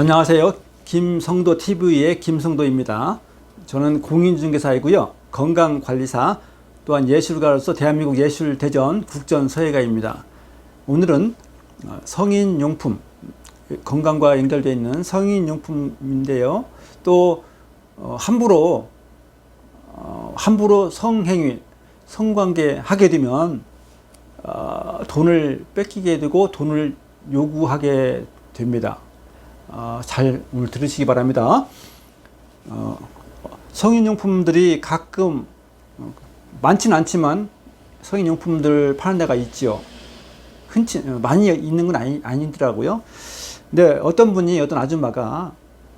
안녕하세요. 김성도 TV의 김성도입니다. 저는 공인중개사이고요. 건강관리사 또한 예술가로서 대한민국 예술대전 국전서예가입니다. 오늘은 어, 성인용품 건강과 연결되어 있는 성인용품인데요. 또 어, 함부로 어, 함부로 성행위, 성관계 하게 되면 어, 돈을 뺏기게 되고 돈을 요구하게 됩니다. 어, 잘 오늘 들으시기 바랍니다. 어, 성인용품들이 가끔 어, 많지는 않지만 성인용품들 파는 데가 있지요. 흔치 어, 많이 있는 건 아니, 아니더라고요. 근데 어떤 분이 어떤 아줌마가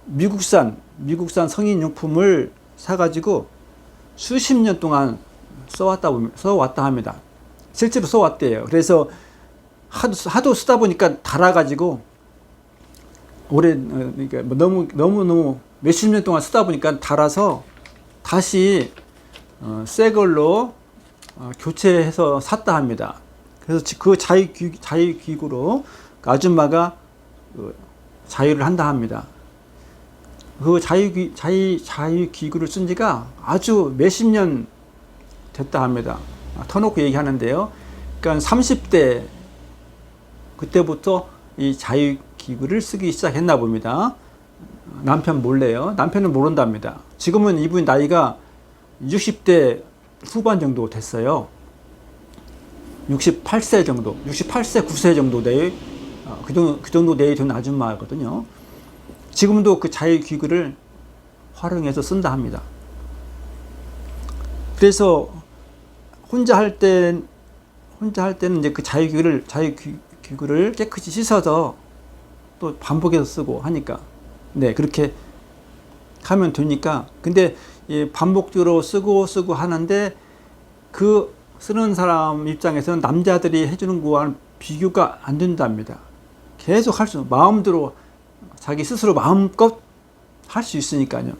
미국산 미국산 성인용품을 사가지고 수십 년 동안 써왔다 써왔다 합니다. 실제로 써왔대요. 그래서 하도 하도 쓰다 보니까 달아가지고 오래 어, 그러니까 뭐 너무 너무 너무 몇십 년 동안 쓰다 보니까 달아서 다시 어, 새 걸로 어, 교체해서 샀다 합니다. 그래서 지- 그 자유 기, 자유 기구로 그 아줌마가 그 자유를 한다 합니다. 그 자유 기, 자유 자유 기구를 쓴 지가 아주 몇십 년 됐다 합니다. 아, 터놓고 얘기하는데요. 그러니까 30대 그때부터 이 자유 기구를 쓰기 시작했나 봅니다. 남편 몰래요. 남편은 모른답니다. 지금은 이분 나이가 60대 후반 정도 됐어요. 68세 정도, 68세, 9세 정도 내에 어, 그 정도, 그 정도 내에 된 아줌마거든요. 지금도 그 자유 기구를 활용해서 쓴다 합니다. 그래서 혼자 할 때, 혼자 할 때는 이제 그 자유 기구를, 기- 기구를 깨끗이 씻어서 또 반복해서 쓰고 하니까. 네, 그렇게 하면 되니까. 근데 이 반복적으로 쓰고 쓰고 하는데 그 쓰는 사람 입장에서는 남자들이 해주는 거와는 비교가 안 된답니다. 계속 할 수, 마음대로 자기 스스로 마음껏 할 수 있으니까요.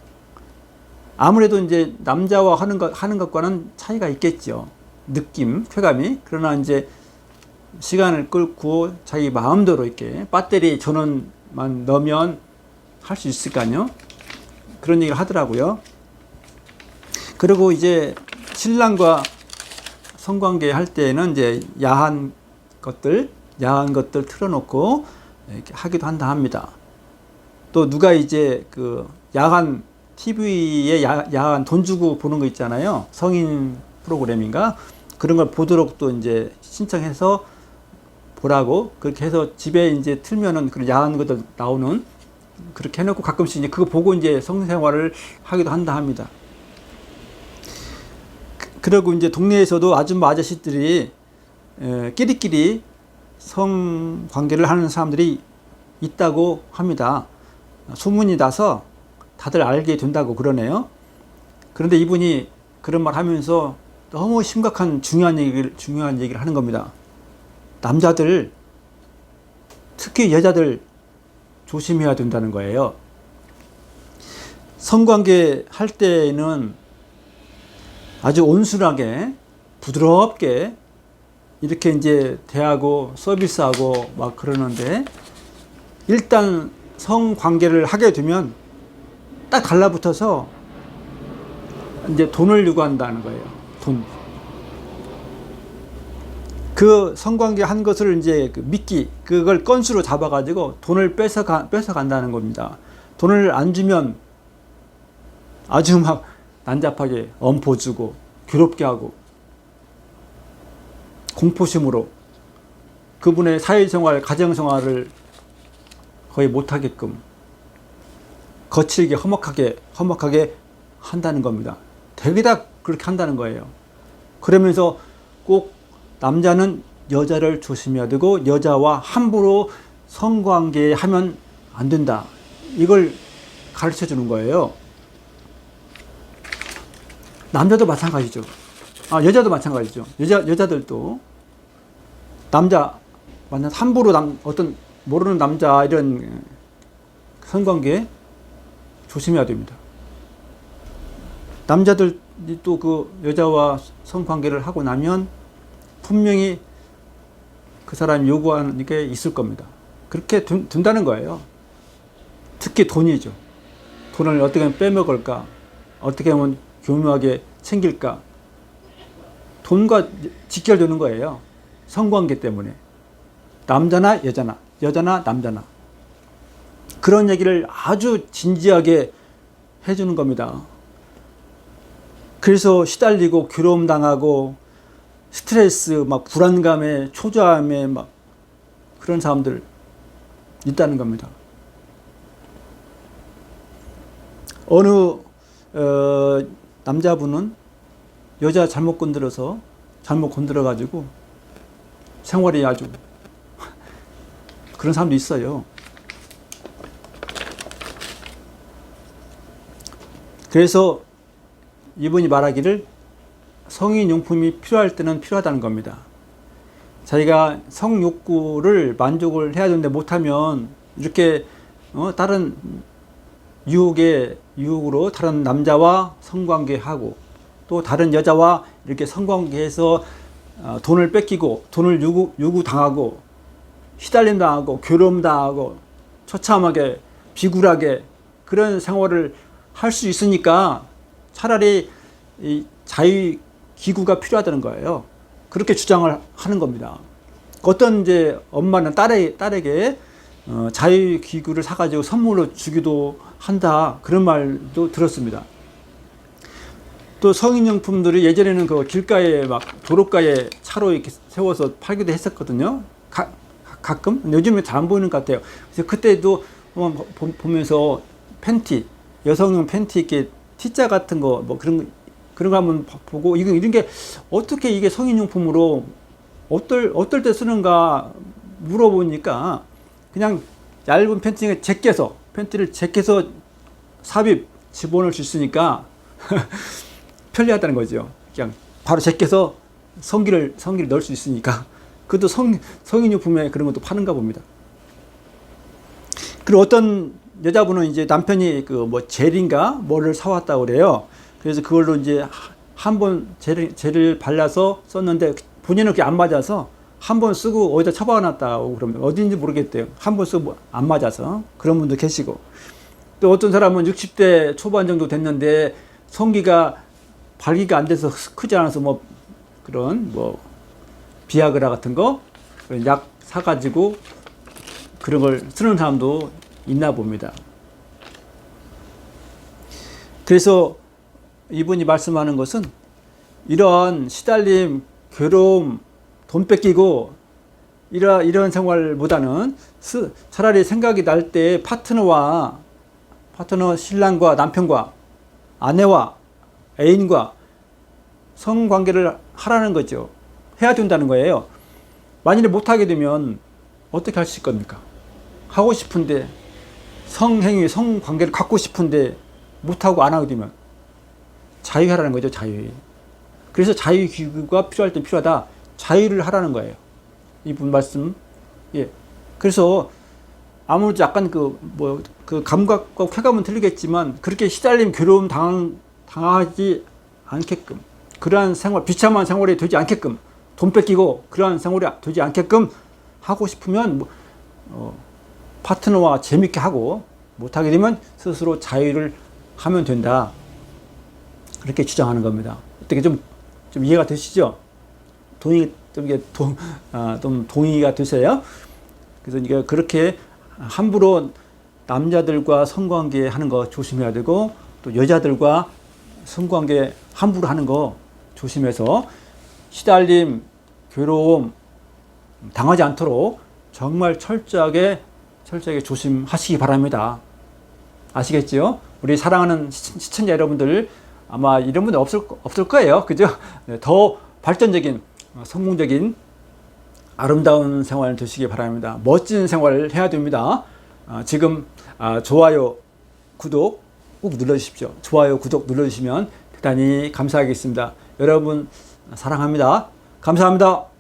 아무래도 이제 남자와 하는 것, 하는 것과는 차이가 있겠죠. 느낌, 쾌감이. 그러나 이제 시간을 끌고 자기 마음대로 이렇게 배터리 전원만 넣으면 할 수 있을까요? 그런 얘기를 하더라고요. 그리고 이제 신랑과 성관계 할 때는 이제 야한 것들, 야한 것들 틀어놓고 이렇게 하기도 한다 합니다. 또 누가 이제 그 야한 TV에 야, 야한 돈 주고 보는 거 있잖아요. 성인 프로그램인가 그런 걸 보도록 또 이제 신청해서 보라고 그렇게 해서 집에 이제 틀면은 그런 야한 것들 나오는 그렇게 해놓고 가끔씩 이제 그거 보고 이제 성생활을 하기도 한다 합니다. 그- 그리고 이제 동네에서도 아줌마 아저씨들이 에, 끼리끼리 성 관계를 하는 사람들이 있다고 합니다. 소문이 나서 다들 알게 된다고 그러네요. 그런데 이분이 그런 말 하면서 너무 심각한 중요한 얘기를 중요한 얘기를 하는 겁니다. 남자들 특히 여자들 조심해야 된다는 거예요. 성관계 할 때는 아주 온순하게 부드럽게 이렇게 이제 대하고 서비스하고 막 그러는데 일단 성관계를 하게 되면 딱 달라붙어서 이제 돈을 요구한다는 거예요. 돈. 그 성관계 한 것을 이제 그 미끼 그걸 건수로 잡아가지고 돈을 뺏어가 뺏어 간다는 겁니다. 돈을 안 주면 아주 막 난잡하게 엄포 주고 괴롭게 하고 공포심으로 그분의 사회생활, 가정생활을 거의 못하게끔 거칠게 험악하게 험악하게 한다는 겁니다. 되게 다 그렇게 한다는 거예요. 그러면서 꼭 남자는 여자를 조심해야 되고 여자와 함부로 성관계 하면 안 된다. 이걸 가르쳐 주는 거예요. 남자도 마찬가지죠. 아, 여자도 마찬가지죠. 여자, 여자들도 남자, 완전 함부로 남, 어떤 모르는 남자 이런 성관계 조심해야 됩니다. 남자들이 또 그 여자와 성관계를 하고 나면 분명히 그 사람이 요구하는 게 있을 겁니다. 그렇게 둔, 둔다는 거예요. 특히 돈이죠. 돈을 어떻게 하면 빼먹을까? 어떻게 하면 교묘하게 챙길까? 돈과 직결되는 거예요. 성관계 때문에. 남자나 여자나, 여자나 남자나. 그런 얘기를 아주 진지하게 해주는 겁니다. 그래서 시달리고 괴로움 당하고 스트레스, 막 불안감에 초조함에 막 그런 사람들 있다는 겁니다. 어느 어, 남자분은 여자 잘못 건드려서 잘못 건드려 가지고 생활이 아주 그런 사람도 있어요. 그래서 이분이 말하기를 성인 용품이 필요할 때는 필요하다는 겁니다. 자기가 성욕구를 만족을 해야 되는데 못하면 이렇게 어, 다른 유혹의 유혹으로 다른 남자와 성관계하고 또 다른 여자와 이렇게 성관계해서 어, 돈을 뺏기고 돈을 요구, 요구 당하고 시달림 당하고 괴로움 당하고 처참하게 비굴하게 그런 생활을 할 수 있으니까 차라리 이 자유 기구가 필요하다는 거예요. 그렇게 주장을 하는 겁니다. 어떤 이제 엄마는 딸에, 딸에게 어, 자유 기구를 사가지고 선물로 주기도 한다 그런 말도 들었습니다. 또 성인용품들이 예전에는 그 길가에 막 도로가에 차로 이렇게 세워서 팔기도 했었거든요. 가, 가끔 요즘에 잘 안 보이는 것 같아요. 그래서 그때도 보- 보면서 팬티 여성용 팬티 이렇게 T자 같은 거 뭐 그런 거- 그런 거 한번 봐- 보고 이거 이런 게 어떻게 이게 성인용품으로 어떨 어떨 때 쓰는가 물어보니까 그냥 얇은 팬티에 제껴서 팬티를 제껴서 삽입 집어넣을 수 있으니까 편리하다는 거죠. 그냥 바로 제껴서 성기를 성기를 넣을 수 있으니까 그것도 성 성인용품에 그런 것도 파는가 봅니다. 그리고 어떤 여자분은 이제 남편이 그 뭐 젤인가 뭐를 사왔다고 그래요. 그래서 그걸로 이제 한 번 젤을, 젤을 발라서 썼는데 본인은 그게 안 맞아서 한 번 쓰고 어디다 처박아놨다고 그러면 어딘지 모르겠대요. 한 번 쓰고 안 맞아서 그런 분도 계시고 또 어떤 사람은 60대 초반 정도 됐는데 성기가 발기가 안 돼서 크지 않아서 뭐 그런 뭐 비아그라 같은 거 약 사가지고 그런 걸 쓰는 사람도 있나 봅니다. 그래서 이분이 말씀하는 것은 이런 시달림, 괴로움, 돈 뺏기고 이런 이런 생활보다는 스- 차라리 생각이 날 때 파트너와 파트너 신랑과 남편과 아내와 애인과 성관계를 하라는 거죠. 해야 된다는 거예요. 만일에 못하게 되면 어떻게 할 수 있을 겁니까? 하고 싶은데 성행위, 성관계를 갖고 싶은데 못하고 안 하게 되면 자유하라는 거죠, 자유. 그래서 자유 기구가 필요할 때 필요하다. 자유를 하라는 거예요. 이분 말씀. 예. 그래서 아무래도 약간 그, 뭐, 그 감각과 쾌감은 틀리겠지만 그렇게 시달림, 괴로움 당, 당하지 않게끔 그러한 생활, 비참한 생활이 되지 않게끔 돈 뺏기고 그러한 생활이 되지 않게끔 하고 싶으면 뭐, 어, 파트너와 재밌게 하고 못하게 되면 스스로 자유를 하면 된다. 그렇게 주장하는 겁니다. 어떻게 좀, 좀 이해가 되시죠? 동의, 좀 이게 동, 아, 좀 동의가 되세요? 그래서 이게 그렇게 함부로 남자들과 성관계 하는 거 조심해야 되고 또 여자들과 성관계 함부로 하는 거 조심해서 시달림, 괴로움 당하지 않도록 정말 철저하게 철저하게 조심하시기 바랍니다. 아시겠지요? 우리 사랑하는 시- 시청자 여러분들 아마 이런 분들 없을 거- 없을 거예요. 그죠? 네, 더 발전적인 어, 성공적인 아름다운 생활 되시기 바랍니다. 멋진 생활을 해야 됩니다. 아, 지금 아, 좋아요, 구독 꼭 눌러주십시오. 좋아요, 구독 눌러주시면 대단히 감사하겠습니다. 여러분 사랑합니다. 감사합니다.